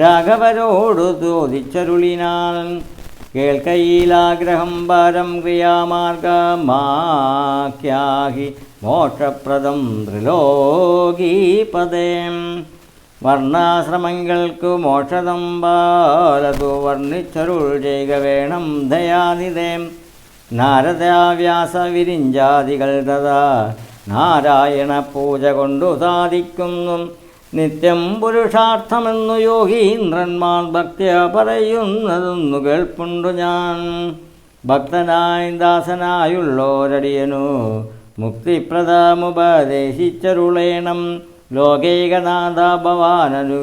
രാഘവരോടു ചോദിച്ചരുളിനാൽ കേൾക്കയിലാഗ്രഹം ഭാരം ക്രിയാമാർഗമാക്യാഹി മോക്ഷപ്രദം ത്രിലോകീപദേ വർണാശ്രമങ്ങൾക്കു മോക്ഷതം ബാലതു വർണിച്ചരുൾ ചെയ്യുക വേണം ദയാനിതേ നാരദാവ്യാസ വിരിഞ്ചാദികൾ തഥാ നാരായണ പൂജ കൊണ്ടു സാധിക്കുന്നു. നിത്യം പുരുഷാർത്ഥമെന്നു യോഗീന്ദ്രന്മാർ ഭക്തിയ പറയുന്നതെന്നു കേൾപ്പുണ്ടു ഞാൻ. ഭക്തനായി ദാസനായുള്ളോരടിയനു മുക്തിപ്രദമുപദേശിച്ചരുളേണം. ലോകൈകനാഥ ഭവാനരു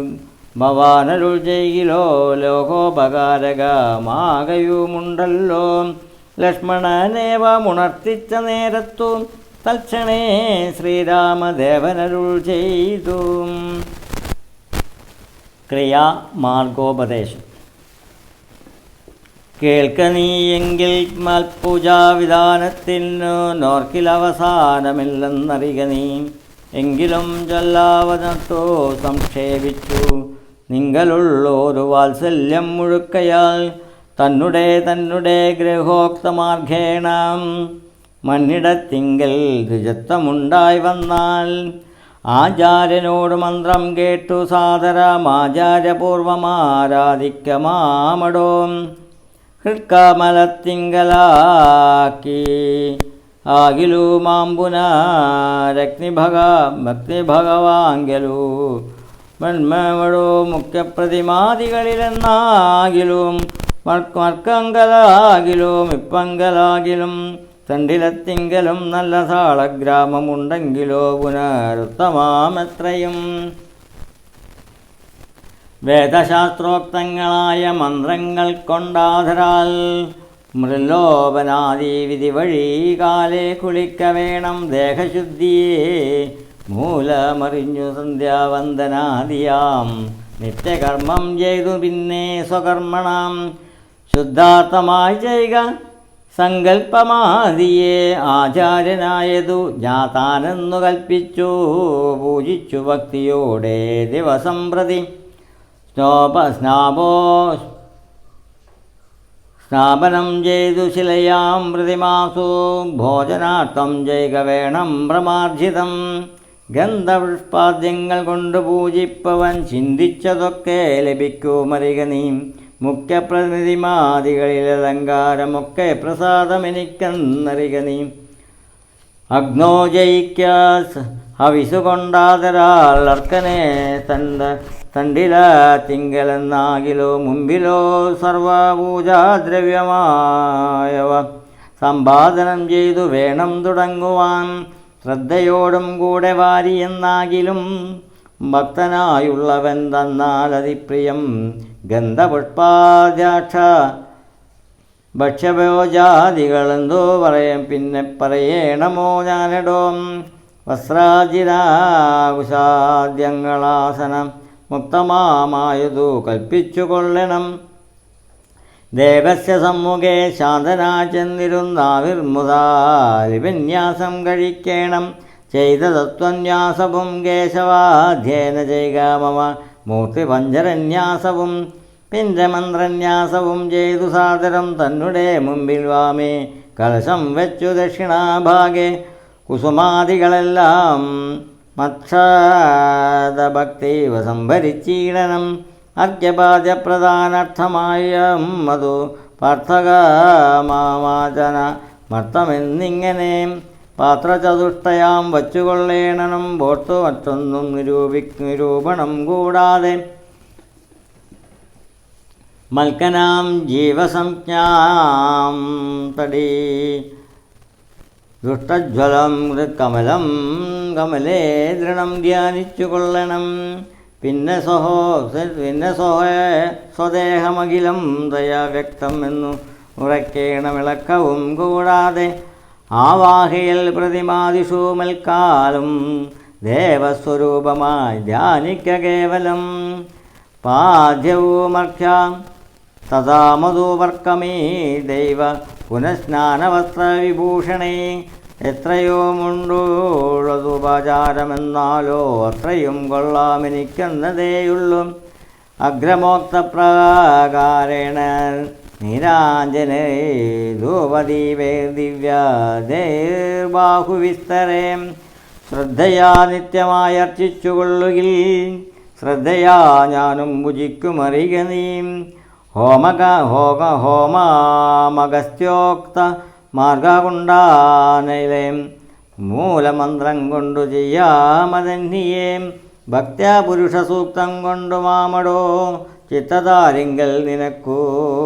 ഭവാനരുൾ ചെയ്യിലോ ലോകോപകാരകമാകയുമുണ്ടല്ലോ. ലക്ഷ്മണനേവമുണർത്തിച്ച നേരത്തു തൽക്ഷണേ ശ്രീരാമദേവനരുൾ ചെയ്തു. ക്രിയാ മാർഗോപദേശം. കേൾക്ക നീയെങ്കിൽ മൽപൂജാവിധാനത്തിനു നോർക്കിലവസാനമില്ലെന്നറിക നീ. എങ്കിലും ജല്ലാവതത്തോ സംക്ഷേപിച്ചു. നിങ്ങളുള്ളൊരു വാത്സല്യം മുഴുക്കയാൽ തന്നുടെ തന്നുടെ ഗ്രഹോക്തമാർഗേണ മണ്ണിടത്തിങ്കൽ ദ്വിജത്വമുണ്ടായി വന്നാൽ. ആചാര്യനോട് മന്ത്രം കേട്ടു സാദരമാചാര്യപൂർവമാരാധിക്കമാമടോ ഹൃത്കമലത്തിങ്കലാക്കി. ആകിലു മാമ്പുന രഗ്നിഭഗ ഭക്തിഭഗവാങ്കലു. മന്മവടോ മുഖ്യപ്രതിമാദികളിലെന്നാകിലും മർക്കങ്കലാകിലും ഇപ്പങ്കലാകിലും. തണ്ടിലത്തിങ്കലും നല്ല താളഗ്രാമമുണ്ടെങ്കിലോ പുനരുത്തമാമെത്രയും? വേദശാസ്ത്രോക്തങ്ങളായ മന്ത്രങ്ങൾ കൊണ്ടാധരാൽ മൃലോപനാദി വിധി വഴി കാലെ കുളിക്ക വേണം ദേഹശുദ്ധിയെ. മൂലമറിഞ്ഞു സന്ധ്യാവന്ദനാദിയാം. നിത്യകർമ്മം ചെയ്തു പിന്നെ സ്വകർമ്മണം. ശുദ്ധാർത്ഥമായി ചെയ്യുക സങ്കല്പമാദിയെ ആചാര്യനായതു ജാതാനെന്നു കൽപ്പിച്ചു പൂജിച്ചു ഭക്തിയോടെ ദിവസം പ്രതി. സ്നോപ സ്നാപോ സ്നാപനം ചെയ്തു ശിലയാം പ്രതിമാസു ഭോജനാർത്ഥം ചെയ്യുക വേണം പ്രമാർജിതം. ഗന്ധപുഷ്പാദ്യങ്ങൾ കൊണ്ട് പൂജിപ്പവൻ ചിന്തിച്ചതൊക്കെ ലഭിക്കൂ നീ. മുഖ്യപ്രതിമാദികളിൽ അലങ്കാരമൊക്കെ പ്രസാദമെനിക്കെന്നറിക നീ. അഗ്നോ ജയിക്ക ഹവിസു കൊണ്ടാതരാൾ അർക്കനെ തണ്ട തണ്ടില തിങ്കലെന്നാകിലോ മുമ്പിലോ സർവപൂജാദ്രവ്യമായവ. സമ്പാദനം ചെയ്തു വേണം തുടങ്ങുവാൻ ശ്രദ്ധയോടും കൂടെ വാരിയെന്നാകിലും ഭക്തനായുള്ളവൻ തന്നാൽ അതിപ്രിയം ഗന്ധപുഷ്പാദ്യാക്ഷ ഭക്ഷ്യഭോജാദികളെന്തോ പറയും. പിന്നെ പറയേണമോ ഞാനിടോ. വസ്ത്രാജിരാകുശാദ്യങ്ങളാസനം മുക്തമാമായതു കൽപ്പിച്ചു കൊള്ളണം ദേവസ്യ സമ്മുഖേ ശാന്തനാ ചെന്നിരുന്നാവിർമുതാലിപന്യാസം കഴിക്കണം. ചെയ്ത തത്വന്യാസവും കേശവാധ്യേന ചെയ്യുക മമ മൂർത്തിപഞ്ചരന്യാസവും പിഞ്ചമന്ത്രന്യാസവും ചെയ്തു സാദരം തന്നുടെ മുമ്പിൽ വാമേ. കലശം വെച്ചു ദക്ഷിണാഭാഗെ. കുസുമാദികളെല്ലാം മത്സദഭക്തിവ സംഭരിച്ചീടനം. അർഘ്യപാദ്യപ്രധാനർത്ഥമായ മധു പാർത്ഥകമാചന മർത്തമെന്നിങ്ങനെ പാത്രചതുഷ്ടയാം വച്ചുകൊള്ളേണം ബോട്ടു മറ്റൊന്നും നിരൂപി നിരൂപണം കൂടാതെ. മൽക്കനാം ജീവസംജ്ഞാം തടി. ദുഷ്ടജ്വലം കമലം കമലേ ദൃഢം ധ്യാനിച്ചു കൊള്ളണം പിന്നെ സഹോ പിന്നെ സഹേ സ്വദേഹമഖിലം ദയാ വ്യക്തം എന്നു ഉറക്കേണം ഇളക്കവും കൂടാതെ. ആവാഹയിൽ പ്രതിമാദിഷു മൽക്കാലും ദേവസ്വരൂപമായി ധ്യാനിക്ക കേവലം. പാദ്യവുമർഘ്യ തഥാ മധുവർക്കമേ ദൈവ പുനഃസ്നാനവസ്ത്രവിഭൂഷണേ. എത്രയോ മുണ്ടുള്ളതുപചാരമെന്നാലോ അത്രയും കൊള്ളാമെനിക്കെന്നതേയുള്ളൂ. അഗ്രമോക്തപ്രകാരേണ നീരാഞ്ജനേ ധൂപദീപേ ദിവ്യാദേർബാഹുവിസ്തരേ ശ്രദ്ധയാ നിത്യമായി അർച്ചിച്ചുകൊള്ളുകിൽ ശ്രദ്ധയാ ഞാനും ഭുജിക്കുമറിക നീ. ഹോമക ഹോക ഹോമാമഗസ്ത്യോക്ത മാർഗകുണ്ടാനയിലെ മൂലമന്ത്രം കൊണ്ടു ചെയ്യാമതന്നിയേം ഭക്ത്യാ പുരുഷ സൂക്തം കൊണ്ടു മാമടോ. ചിത്തതാരിങ്കൽ നിനക്കൂ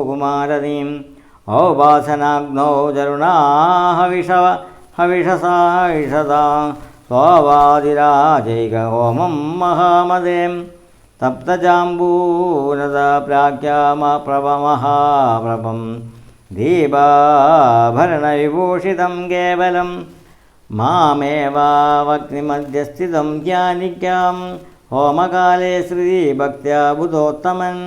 കുമാരനീം. ഔപാസനാഗ്നോ ജരുണാഹവിഷവ ഹവിഷസാഹിഷത സ്വാവാതിരാജൈക ഹോമം മഹാമതേ തപ്തജാംബൂനത പ്രാഖ്യാമപ്രഭമഹാപ്രഭം ദീപാഭരണവിഭൂഷിതം കേവലം. മാമേവാവഗ്നിമധ്യസ്ഥിതം ധ്യാനിക്കാം. ഹോമകാലേ ശ്രീ ബുധോത്തമൻ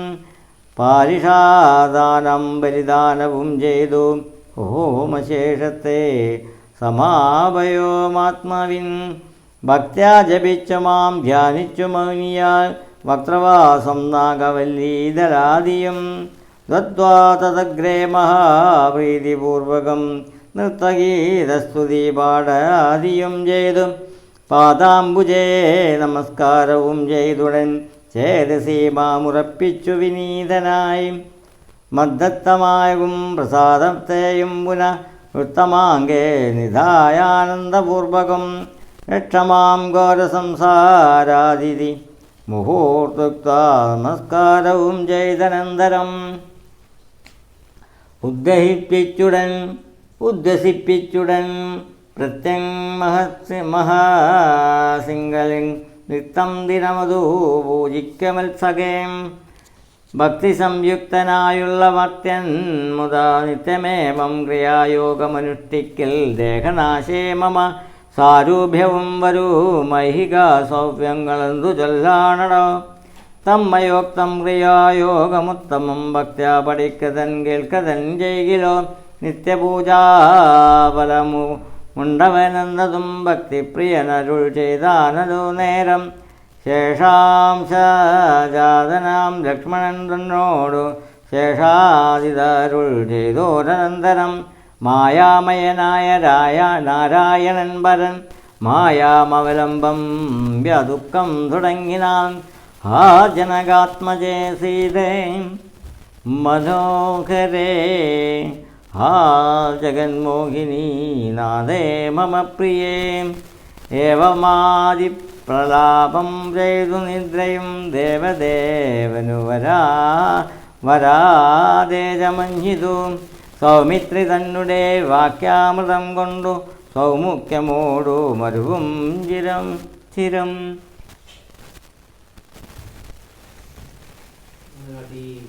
പാരിഷാദാനം ബലിദാനവും ചെയ്തു. ഹോമശേഷത്തെ സമാപയോമാത്മാവിൻ. ഭക്ത്യാ ജപിച്ചു മാം ധ്യാനിച്ചു മൗനിയാൽ വക്രവാസം നാഗവല്ലീതരാദിയും ദത്വാ തദഗ്രേ മഹാപ്രീതിപൂർവകം നൃത്തഗീതസ്തുതി പാടാദിയും ചെയ്തു. പാദാംബുജേ നമസ്കാരവും ചെയ്തുടൻ. ചേതസീമാമുറപ്പിച്ചു വിനീതനായി. മദ്ദത്തമായും പ്രസാദത്തെയും പുന വൃത്തമാങ്കേ നിധായാനന്ദപൂർവകം രക്ഷമാം ഘോരസംസാരാതിഥി. മുഹൂർത്തുക്ത നമസ്കാരവും ചെയ്തനന്തരം. ഉദ്ദഹിപ്പിച്ചുടൻ ഉദ്വസിപ്പിച്ചുടൻ പ്രത്യങ് മഹസ് മഹാസിംഗലിൻ നിത്തം ദിനമതു പൂജിക്കമത്സകേം ഭക്തി സംയുക്തനായുള്ള ഭക്തൻ മുതാ നിത്യമേവം ക്രിയായോഗമനുഷ്ഠിക്കൽ ദേഹനാശേ മമ. സാരൂഭ്യവും വരൂ മൈഹിക സൗഭ്യങ്ങളെന്തു ചൊല്ലാണടോ തമ്മയോക്തം ക്രിയായോഗമുത്തമം ഭക്ത്യാ പഠിക്കതൻ കേൾക്കതൻ ചെയ്കിലോ നിത്യപൂജാഫലമു ഉണ്ടവനെന്നതും ഭക്തിപ്രിയനരുൾ ചെയ്താനതു നേരം. ശേഷാംശാതനാം ലക്ഷ്മണൻ തന്നോടു ശേഷാദിതരുൾ ചെയ്തോരനന്തരം. മായാമയനായ രായ നാരായണൻ പരൻ മായാമവലംബം വ്യദുഃഖം തുടങ്ങിനാൻ. ആ ജനകാത്മജേ സീതേ മനോഹരേ ആ ജഗന്മോഹിനി നാദേ മമ പ്രിയേ. ഏവമാതി പ്രലാപം ചെയ്തു നിദ്രയും ദേവദേവനു വരാ വരാതേജമഞ്ഞിതു സൗമിത്രി തന്നുടെ വാക്യാമൃതം കൊണ്ടു സൗമുഖ്യമോടു മരുവും ചിരം ചിരം.